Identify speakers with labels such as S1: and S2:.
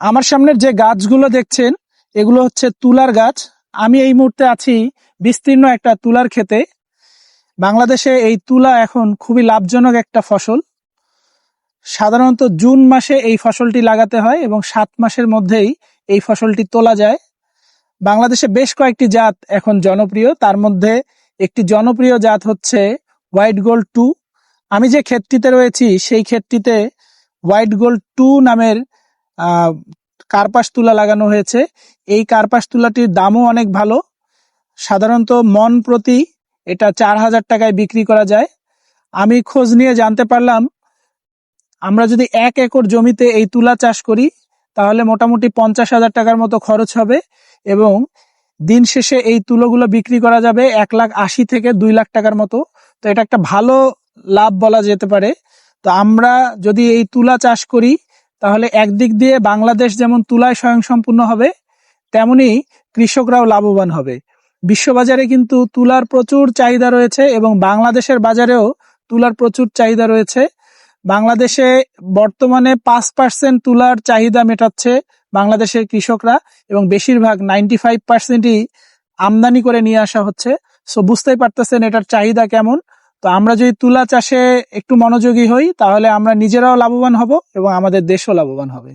S1: আমার সামনের যে গাছগুলো দেখছেন, এগুলো হচ্ছে তুলার গাছ। আমি এই মুহূর্তে আছি বিস্তীর্ণ একটা তুলার ক্ষেতে। বাংলাদেশে এই তুলা এখন খুবই লাভজনক একটা ফসল। সাধারণত জুন মাসে এই ফসলটি লাগাতে হয় এবং সাত মাসের মধ্যেই এই ফসলটি তোলা যায়। বাংলাদেশে বেশ কয়েকটি জাত এখন জনপ্রিয়। তার মধ্যে একটি জনপ্রিয় জাত হচ্ছে হোয়াইট গোল্ড টু। আমি যে ক্ষেতটিতে রয়েছি, সেই ক্ষেতটিতে হোয়াইট গোল্ড টু নামের কার্পাস তুলা লাগানো হয়েছে। এই কার্পাস তুলাটির দামও অনেক ভালো। সাধারণত মন প্রতি এটা চার হাজার টাকায় বিক্রি করা যায়। আমি খোঁজ নিয়ে জানতে পারলাম, আমরা যদি এক একর জমিতে এই তুলা চাষ করি, তাহলে মোটামুটি পঞ্চাশ হাজার টাকার মতো খরচ হবে এবং দিন শেষে এই তুলোগুলো বিক্রি করা যাবে এক লাখ আশি থেকে দুই লাখ টাকার মতো। তো এটা একটা ভালো লাভ বলা যেতে পারে। তো আমরা যদি এই তুলা চাষ করি তাহলে একদিক দিয়ে বাংলাদেশ যেমন তুলায় স্বয়ংসম্পূর্ণ হবে, তেমনি কৃষকরাও লাভবান হবে। বিশ্ববাজারে কিন্তু তুলার প্রচুর চাহিদা রয়েছে এবং বাংলাদেশের বাজারেও তুলার প্রচুর চাহিদা রয়েছে। বাংলাদেশে বর্তমানে পাঁচ পার্সেন্ট তুলার চাহিদা মেটাচ্ছে বাংলাদেশের কৃষকরা এবং বেশিরভাগ নাইনটি ফাইভ পার্সেন্টই আমদানি করে নিয়ে আসা হচ্ছে। সো বুঝতেই পারতেছেন এটার চাহিদা কেমন। তো আমরা যদি তুলা চাষে একটু মনোযোগী হই, তাহলে আমরা নিজেরাও লাভবান হব এবং আমাদের দেশও লাভবান হবে।